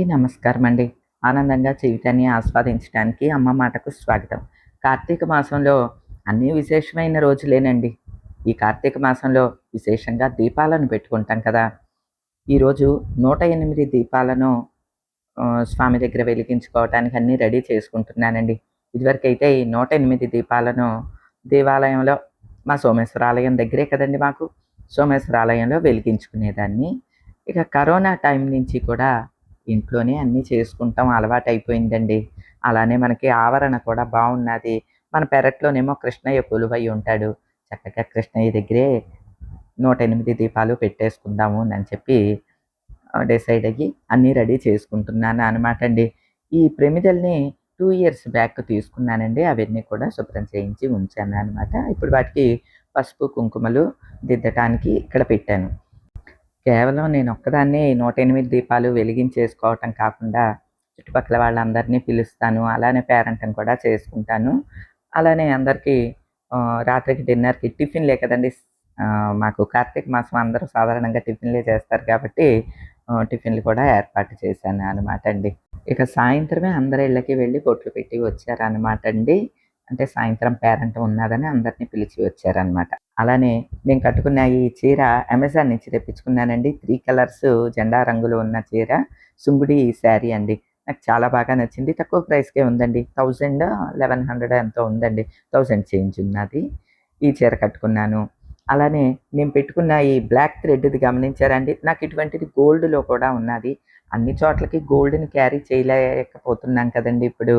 అందరికీ నమస్కారం అండి ఆనందంగా జీవితాన్ని ఆస్వాదించడానికి అమ్మ మాటకు స్వాగతం. కార్తీక మాసంలో అన్ని విశేషమైన రోజులేనండి. ఈ కార్తీక మాసంలో విశేషంగా దీపాలను పెట్టుకుంటాం కదా. ఈరోజు నూట ఎనిమిది దీపాలను స్వామి దగ్గర వెలిగించుకోవటానికి అన్నీ రెడీ చేసుకుంటున్నానండి. ఇదివరకైతే ఈ నూట ఎనిమిది దీపాలను దేవాలయంలో మా సోమేశ్వర ఆలయం దగ్గరే కదండి మాకు సోమేశ్వర ఆలయంలో వెలిగించుకునేదాన్ని. ఇక కరోనా టైం నుంచి కూడా ఇంట్లోనే అన్నీ చేసుకుంటాం అలవాటు అయిపోయిందండి. అలానే మనకి ఆవరణ కూడా బాగున్నది మన పెరట్లోనేమో కృష్ణయ్య కొలువై ఉంటాడు. చక్కగా కృష్ణయ్య దగ్గరే నూట ఎనిమిది దీపాలు పెట్టేసుకుందాము అని చెప్పి డిసైడ్ అయ్యి అన్నీ రెడీ చేసుకుంటున్నాను అనమాట అండి ఈ ప్రమిదల్ని టూ ఇయర్స్ బ్యాక్ తీసుకున్నానండి. అవన్నీ కూడా శుభ్రం చేయించి ఉంచాను అనమాట ఇప్పుడు వాటికి పసుపు కుంకుమలు దిద్దటానికి ఇక్కడ పెట్టాను. కేవలం నేను ఒక్కదాన్నే నూట ఎనిమిది దీపాలు వెలిగించేసుకోవటం కాకుండా చుట్టుపక్కల వాళ్ళందరినీ పిలుస్తాను అలానే పేరెంట్ని కూడా చేసుకుంటాను. అలానే అందరికీ రాత్రికి డిన్నర్కి టిఫిన్లే కదండి. మాకు కార్తీక మాసం అందరూ సాధారణంగా టిఫిన్లే చేస్తారు కాబట్టి టిఫిన్లు కూడా ఏర్పాటు చేశాను అనమాట అండి. ఇక సాయంత్రమే అందరి ఇళ్ళకి వెళ్ళి బొట్లు పెట్టి వచ్చారనమాట అండి. అంటే సాయంత్రం పేరెంట్ ఉన్నదని అందరినీ పిలిచి వచ్చారనమాట అలానే నేను కట్టుకున్న ఈ చీర అమెజాన్ నుంచి తెప్పించుకున్నానండి. త్రీ కలర్స్ జెండా రంగులు ఉన్న చీర. సుంగుడి శారీ అండి. నాకు చాలా బాగా నచ్చింది. తక్కువ ప్రైస్కే ఉందండి. థౌజండ్ లెవెన్ హండ్రెడ్ ఎంతో ఉందండి. థౌజండ్ చేంజ్ ఉన్నది. ఈ చీర కట్టుకున్నాను. అలానే నేను పెట్టుకున్న ఈ బ్లాక్ థ్రెడ్ది గమనించారండి. నాకు ఇటువంటిది గోల్డ్లో కూడా ఉన్నది. అన్ని చోట్లకి గోల్డ్ని క్యారీ చేయలేకపోతున్నాం కదండి ఇప్పుడు.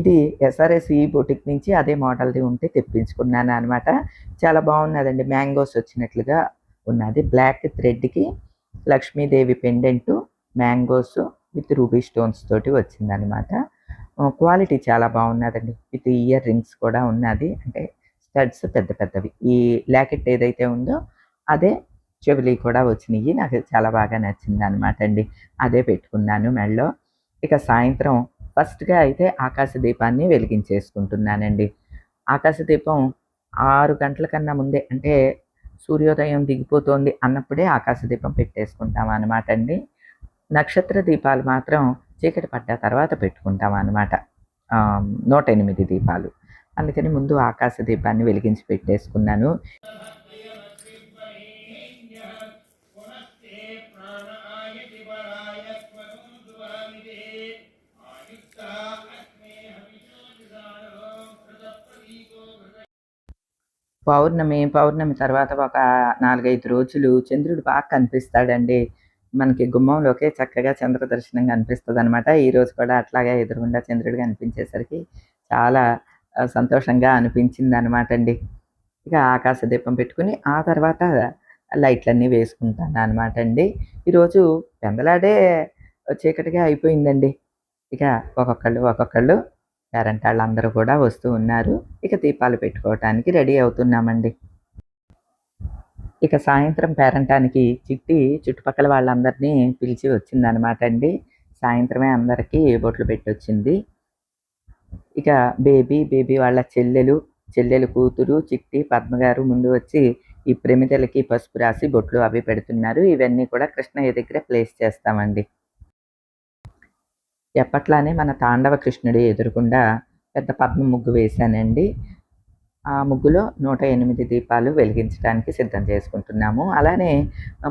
ఇది ఎస్ఆర్ఎస్ ఈ బొటిక్ నుంచి అదే మోడల్ది ఉంటే తెప్పించుకున్నాను అనమాట చాలా బాగున్నదండి. మ్యాంగోస్ వచ్చినట్లుగా ఉన్నది. Black థ్రెడ్కి Lakshmidevi pendant mangoes with ruby stones తోటి వచ్చిందనమాట క్వాలిటీ చాలా బాగున్నదండి. విత్ ఇయర్ రింగ్స్ కూడా ఉన్నది. అంటే స్టడ్స్ పెద్ద పెద్దవి. ఈ ల్యాకెట్ ఏదైతే ఉందో అదే చెవులి కూడా వచ్చినాయి. నాకు చాలా బాగా నచ్చింది అనమాట అండి. అదే పెట్టుకున్నాను మెడలో. ఇక సాయంత్రం ఫస్ట్గా అయితే ఆకాశ దీపాన్ని వెలిగించేసుకుంటున్నానండి. ఆకాశ దీపం ఆరు గంటల కన్నా ముందే అంటే సూర్యోదయం దిగిపోతోంది అన్నప్పుడే ఆకాశ దీపం పెట్టేసుకుంటాం అనమాట అండి. నక్షత్ర దీపాలు మాత్రం చీకటి పడ్డ తర్వాత పెట్టుకుంటాం అనమాట నూట ఎనిమిది దీపాలు. అందుకని ముందు ఆకాశ దీపాన్ని వెలిగించి పెట్టేసుకున్నాను. పౌర్ణమి పౌర్ణమి తర్వాత ఒక నాలుగైదు రోజులు చంద్రుడు బాగా కనిపిస్తాడండి. మనకి గుమ్మంలోకే చక్కగా చంద్ర దర్శనం కనిపిస్తుంది అనమాట ఈరోజు కూడా అట్లాగే ఎదురుగుండా చంద్రుడు కనిపించేసరికి చాలా సంతోషంగా అనిపించింది అనమాట అండి ఇక ఆకాశ దీపం పెట్టుకుని ఆ తర్వాత లైట్లన్నీ వేసుకుంటాను అనమాట అండి ఈరోజు పెందలాడే చీకటిగా అయిపోయిందండి. ఇక ఒక్కొక్కళ్ళు ఒక్కొక్కళ్ళు పేరెంట్ వాళ్ళందరూ కూడా వస్తూ ఉన్నారు. ఇక దీపాలు పెట్టుకోవటానికి రెడీ అవుతున్నామండి. ఇక సాయంత్రం పేరంటానికి చిట్టి చుట్టుపక్కల వాళ్ళందరినీ పిలిచి వచ్చిందనమాట అండి. సాయంత్రమే అందరికీ బొట్లు పెట్టి వచ్చింది ఇక బేబీ బేబీ వాళ్ళ చెల్లెలు చెల్లెలు కూతురు చిట్టి పద్మగారు ముందు వచ్చి ఈ ప్రమిదలకి పసుపు రాసి బొట్లు అవి పెడుతున్నారు. ఇవన్నీ కూడా కృష్ణయ్య దగ్గర ప్లేస్ చేస్తామండి. ఎప్పట్లానే మన తాండవ కృష్ణుడి ఎదురుకుండా పెద్ద పద్మ ముగ్గు వేశానండి. ఆ ముగ్గులో నూట ఎనిమిది దీపాలు వెలిగించడానికి సిద్ధం చేసుకుంటున్నాము. అలానే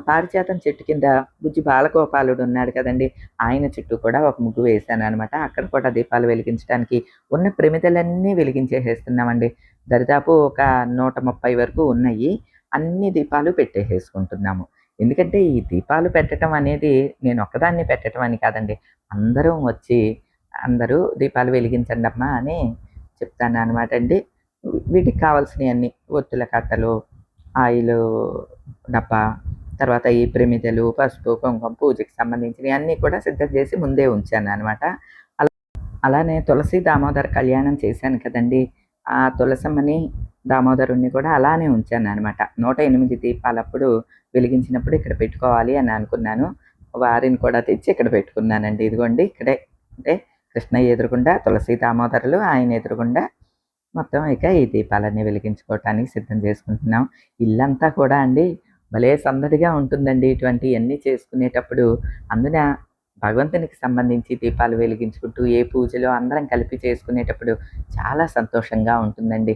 పారిజాతం చెట్టు కింద బుజ్జి బాలగోపాలుడు ఉన్నాడు కదండి. ఆయన చుట్టూ కూడా ఒక ముగ్గు వేశాను అనమాట అక్కడ కూడా దీపాలు వెలిగించడానికి ఉన్న ప్రమిదలన్నీ వెలిగించేసేస్తున్నామండి. దరిదాపు ఒక నూట ముప్పై వరకు ఉన్నాయి. అన్ని దీపాలు పెట్టేసేసుకుంటున్నాము. ఎందుకంటే ఈ దీపాలు పెట్టడం అనేది నేను ఒక్కదాన్ని పెట్టడం అని కాదండి. అందరం వచ్చి అందరూ దీపాలు వెలిగించండి అమ్మా అని చెప్తాను అనమాట అండి. వీటికి కావాల్సినవన్నీ ఒత్తుల కట్టలు ఆయిల్ డబ్బా తర్వాత ఈ ప్రమిదలు పసుపు కుంకుమ పూజకి సంబంధించినవి అన్నీ కూడా సిద్ధం చేసి ముందే ఉంచాను అనమాట అలా అలానే తులసి దామోదర కళ్యాణం చేశాను కదండి. ఆ తులసమ్మని దామోదరుణ్ణి కూడా అలానే ఉంచాను అనమాట నూట ఎనిమిది దీపాలప్పుడు వెలిగించినప్పుడు ఇక్కడ పెట్టుకోవాలి అని అనుకున్నాను. వారిని కూడా తెచ్చి ఇక్కడ పెట్టుకున్నానండి. ఇదిగోండి ఇక్కడే. అంటే కృష్ణయ్య ఎదురుకుండా తులసి దామోదరులు ఆయన ఎదురుగుండా మొత్తం ఇక ఈ దీపాలన్నీ వెలిగించుకోవటానికి సిద్ధం చేసుకుంటున్నాం. ఇల్లంతా కూడా అండి భలే సందడిగా ఉంటుందండి ఇటువంటివన్నీ చేసుకునేటప్పుడు. అందున భగవంతునికి సంబంధించి దీపాలు వెలిగించుకుంటూ ఏ పూజలో అందరం కలిపి చేసుకునేటప్పుడు చాలా సంతోషంగా ఉంటుందండి.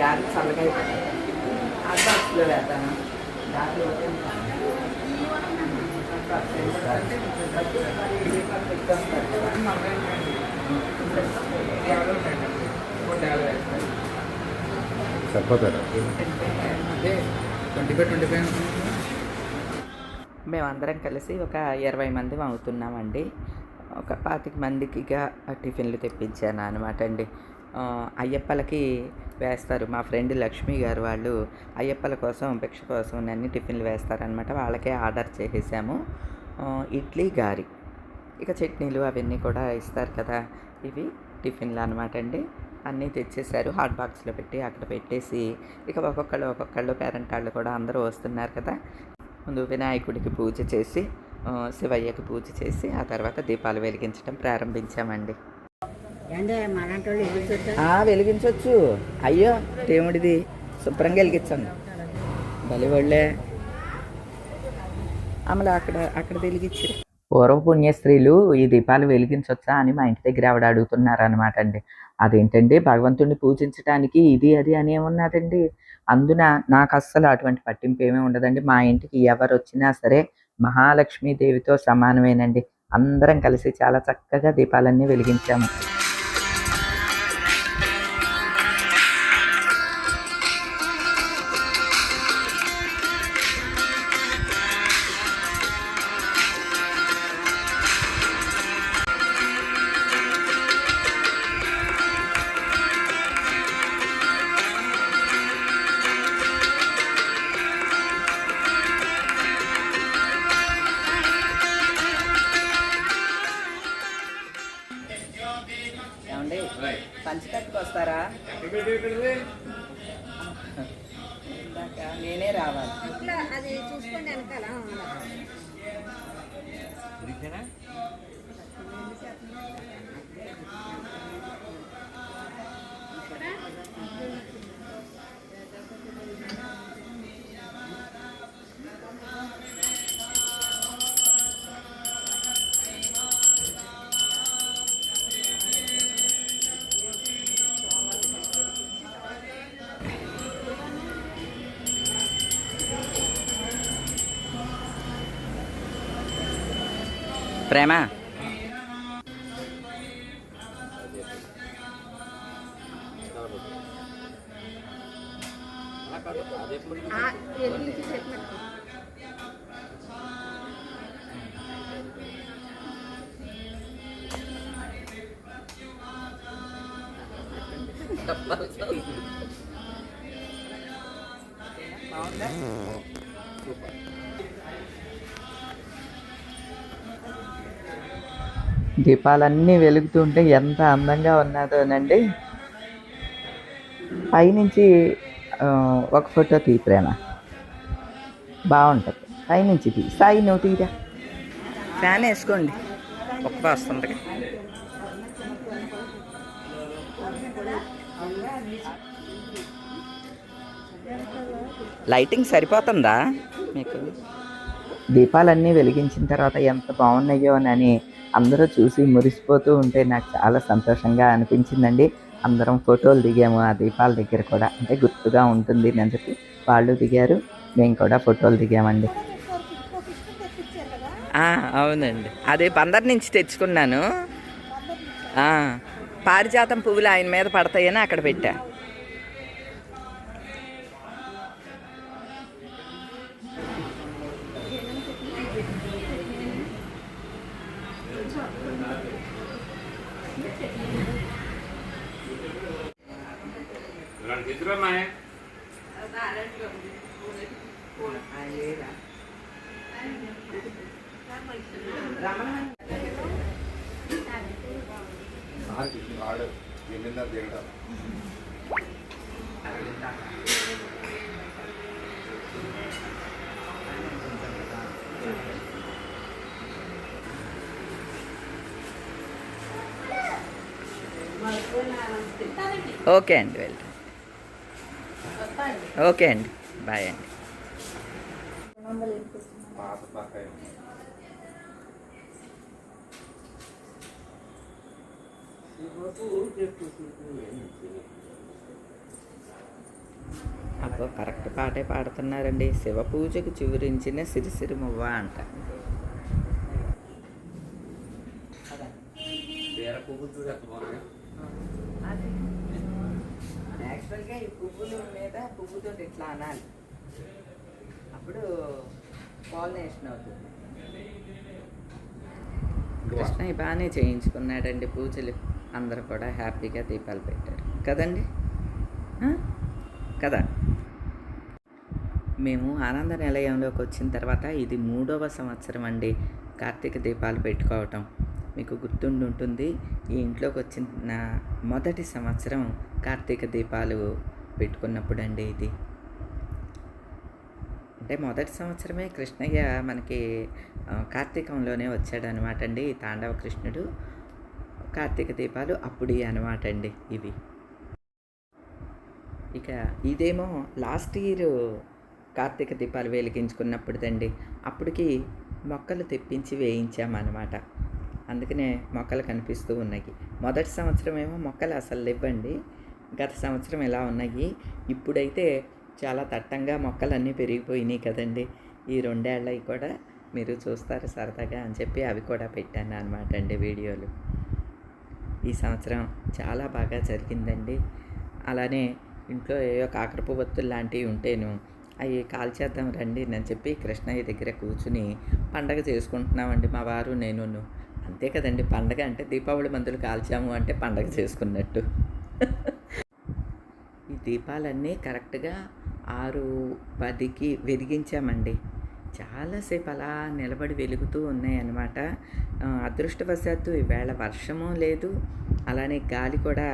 గాలి వేస్తాను. పెట్టేస్తారు కదా. సరిపోతారా ట్వంటీ ఫైవ్ ట్వంటీ ఫైవ్ మేమందరం కలిసి ఒక ఇరవై మంది అవుతున్నామండి. ఒక పాతిక మందికిగా టిఫిన్లు తెప్పించాను అనమాట అండి. అయ్యప్పలకి వేస్తారు. మా ఫ్రెండ్ లక్ష్మి గారు వాళ్ళు అయ్యప్పల కోసం భిక్ష కోసం అన్ని టిఫిన్లు వేస్తారనమాట వాళ్ళకే ఆర్డర్ చేసేసాము. ఇడ్లీ గారి. ఇక చట్నీలు అవన్నీ కూడా ఇస్తారు కదా. ఇవి టిఫిన్లు అనమాట అండి. అన్నీ తెచ్చేసారు హాట్ బాక్స్లో పెట్టి అక్కడ పెట్టేసి ఇక ఒక్కొక్కళ్ళు ఒక్కొక్కళ్ళు పేరెంట్ వాళ్ళు కూడా అందరూ వస్తున్నారు కదా. ముందు వినాయకుడికి పూజ చేసి శివయ్యకి పూజ చేసి ఆ తర్వాత దీపాలు వెలిగించడం ప్రారంభించామండి. వెలిగించవచ్చు అయ్యో దేవుడిది శుభ్రంగా వెలిగించండి. బలి వాళ్ళే అమలు అక్కడ అక్కడ వెలిగించారు పూర్వ పుణ్యస్త్రీలు ఈ దీపాలు వెలిగించవచ్చా అని మా ఇంటి దగ్గర ఆవిడ అడుగుతున్నారు అనమాట అండి. అదేంటండి భగవంతుడిని పూజించడానికి ఇది అది అని ఏమున్నదండి? అందున నాకు అస్సలు అటువంటి పట్టింపు ఏమీ ఉండదండి. మా ఇంటికి ఎవరు వచ్చినా సరే మహాలక్ష్మి దేవితో సమానమేనండి. అందరం కలిసి చాలా చక్కగా దీపాలన్నీ వెలిగించాము. ప్రేమ ఆ, వెలిగించి దీపాలన్నీ వెలుగుతుంటే ఎంత అందంగా ఉన్నదోనండి పైనుంచి ఒక ఫోటో తీ ప్రేమ బాగుంటుంది. పైనుంచి తీ. సాయి నువ్వు తీరా? ఫ్యాన్ వేసుకోండి. ఒక్క వస్తుంది. లైటింగ్ సరిపోతుందా మీకు? దీపాలన్నీ వెలిగించిన తర్వాత ఎంత బాగున్నాయో అని అందరూ చూసి మురిసిపోతూ ఉంటే నాకు చాలా సంతోషంగా అనిపించిందండి. అందరం ఫోటోలు దిగాము ఆ దీపాల దగ్గర కూడా. అంటే గుర్తుగా ఉంటుంది అని చెప్పి వాళ్ళు దిగారు మేము కూడా ఫోటోలు దిగామండి. అవునండి. అదే బందర్ నుంచి తెచ్చుకున్నాను. పారిజాతం పువ్వులు ఆయన మీద పడతాయని అక్కడ పెట్టా. ఇలాంటి ఇద్దరమ్మా ఆడు దిగడం ఓకే అండి వెళ్ళండి ఓకే అండి. బాయ్ అండి. అబ్బో కరెక్ట్ పాటే పాడుతున్నారండి. శివ పూజకు చివరించిన సిరిసిరి మువ్వ అంట వేరే పువ్వులు చూడు ఎంత బాగున్నాయి యాక్చువల్గా ఈ పువ్వుల మీద పువ్వుతో ఇట్లా అనాలి? అప్పుడు పాలినేషన్ అవుతుంది. కృష్ణ బాగానే చేయించుకున్నాడండి పూజలు. అందరు కూడా హ్యాపీగా దీపాలు పెట్టారు. కదండి? కదా? మేము ఆనంద నిలయంలోకి వచ్చిన తర్వాత ఇది మూడవ సంవత్సరం అండి కార్తీక దీపాలు పెట్టుకోవటం. మీకు గుర్తుండి ఉంటుంది ఈ ఇంట్లోకి వచ్చిన మొదటి సంవత్సరం కార్తీక దీపాలు పెట్టుకున్నప్పుడు అండి ఇది. అంటే మొదటి సంవత్సరమే కృష్ణయ్య మనకి కార్తీకంలోనే వచ్చాడు అనమాట అండి తాండవ కృష్ణుడు. కార్తీక దీపాలు అప్పుడు అనమాట అండి ఇవి. ఇక ఇదేమో లాస్ట్ ఇయర్ కార్తీక దీపాలు వెలిగించుకున్నప్పుడుదండి. అప్పటికి మొక్కలు తెప్పించి వేయించామన్నమాట అందుకనే మొక్కలు కనిపిస్తూ ఉన్నాయి. మొదటి సంవత్సరం ఏమో మొక్కలు అసలు లేవండి. గత సంవత్సరం ఎలా ఉన్నాయి? ఇప్పుడైతే చాలా దట్టంగా మొక్కలన్నీ పెరిగిపోయినాయి కదండి. ఈ రెండేళ్ళవి కూడా మీరు చూస్తారు సరదాగా అని చెప్పి అవి కూడా పెట్టాను అనమాట అండి వీడియోలు. ఈ సంవత్సరం చాలా బాగా జరిగిందండి. అలానే ఇంట్లో ఏవో కాకరపు లాంటివి ఉంటేను అవి కాల్చేద్దాం రండి అని చెప్పి కృష్ణయ్య దగ్గర కూర్చుని పండగ చేసుకుంటున్నామండి మా వారు నేను అంతే కదండి. పండగ అంటే దీపావళి మందులు కాల్చాము అంటే పండగ చేసుకున్నట్టు. ఈ దీపాలన్నీ కరెక్ట్గా ఆరు పదికి వెలిగించామండి. చాలాసేపు అలా నిలబడి వెలుగుతూ ఉన్నాయన్నమాట. అదృష్టవశాత్తు ఈవేళ వర్షము లేదు. అలానే గాలి కూడా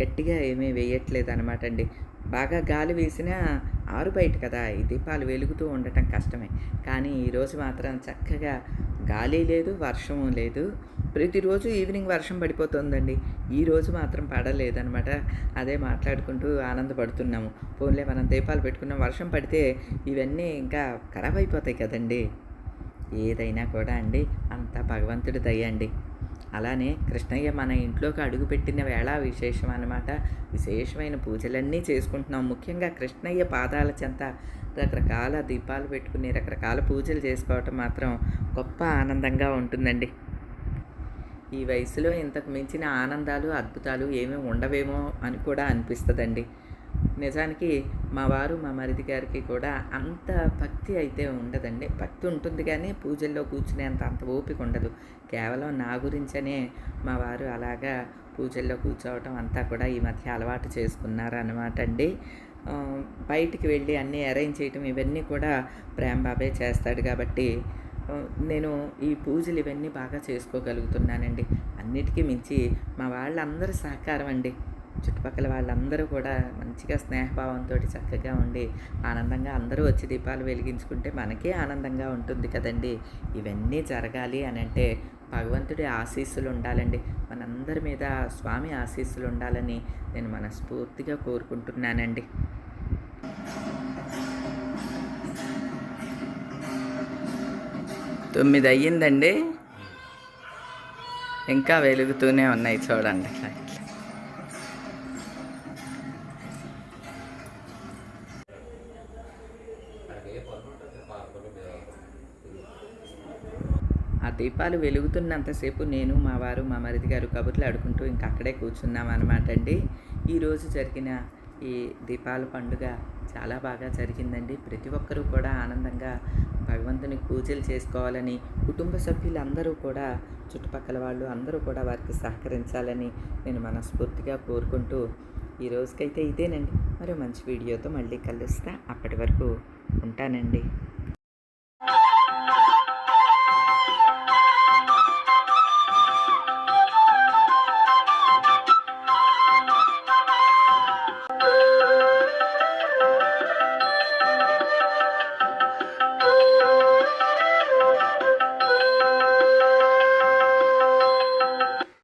గట్టిగా ఏమీ వేయట్లేదు అనమాట అండి. బాగా గాలి వేసినా ఆరు బయట కదా ఈ దీపాలు వెలుగుతూ ఉండటం కష్టమే. కానీ ఈరోజు మాత్రం చక్కగా గాలి లేదు వర్షము లేదు. ప్రతిరోజు ఈవినింగ్ వర్షం పడిపోతుందండి. ఈ రోజు మాత్రం పడలేదనమాట అదే మాట్లాడుకుంటూ ఆనందపడుతున్నాము. పోన్లే మనం దీపాలు పెట్టుకున్నాం. వర్షం పడితే ఇవన్నీ ఇంకా ఖరాబ్ అయిపోతాయి కదండి. ఏదైనా కూడా అండి. అంతా భగవంతుడి దయ అండి. అలానే కృష్ణయ్య మన ఇంట్లోకి అడుగుపెట్టిన వేళ విశేషం అన్నమాట. విశేషమైన పూజలన్నీ చేసుకుంటున్నాం. ముఖ్యంగా కృష్ణయ్య పాదాల చెంత రకరకాల దీపాలు పెట్టుకుని రకరకాల పూజలు చేసుకోవటం మాత్రం గొప్ప ఆనందంగా ఉంటుందండి. ఈ వయసులో ఇంతకు మించిన ఆనందాలు అద్భుతాలు ఏమీ ఉండవేమో అని కూడా అనిపిస్తుందండి. నిజానికి మా వారు మా మరిది గారికి కూడా అంత భక్తి అయితే ఉండదండి. భక్తి ఉంటుంది కానీ పూజల్లో కూర్చునేంత అంత ఓపిక ఉండదు. కేవలం నా గురించనే మా వారు అలాగా పూజల్లో కూర్చోవటం అంతా కూడా ఈ మధ్య అలవాటు చేసుకున్నారు అనమాట అండి. బయటికి వెళ్ళి అన్నీ అరేంజ్ చేయటం ఇవన్నీ కూడా ప్రేమ బాబే చేస్తాడు కాబట్టి నేను ఈ పూజలు ఇవన్నీ బాగా చేసుకోగలుగుతున్నానండి. అన్నిటికీ మించి మా వాళ్ళందరూ సహకారం అండి. చుట్టుపక్కల వాళ్ళందరూ కూడా మంచిగా స్నేహభావంతో చక్కగా ఉండి ఆనందంగా అందరూ వచ్చి దీపాలు వెలిగించుకుంటే మనకే ఆనందంగా ఉంటుంది కదండి. ఇవన్నీ జరగాలి అని అంటే భగవంతుడి ఆశీస్సులు ఉండాలండి. మనందరి మీద స్వామి ఆశీస్సులు ఉండాలని నేను మనస్ఫూర్తిగా కోరుకుంటున్నానండి. తొమ్మిది అయ్యిందండి ఇంకా వెలుగుతూనే ఉన్నాయి చూడండి. దీపాలు వెలుగుతున్నంతసేపు నేను మా వారు మా మరిది గారు కబుర్లు ఆడుకుంటూ ఇంకా అక్కడే కూర్చున్నాం అనమాట అండి. ఈరోజు జరిగిన ఈ దీపాల పండుగ చాలా బాగా జరిగిందండి. ప్రతి ఒక్కరూ కూడా ఆనందంగా భగవంతుని పూజలు చేసుకోవాలని కుటుంబ సభ్యులందరూ కూడా చుట్టుపక్కల వాళ్ళు అందరూ కూడా వారికి సహకరించాలని నేను మనస్ఫూర్తిగా కోరుకుంటూ ఈ రోజుకైతే ఇదేనండి. మరో మంచి వీడియోతో మళ్ళీ కలుస్తా. అప్పటి వరకు ఉంటానండి.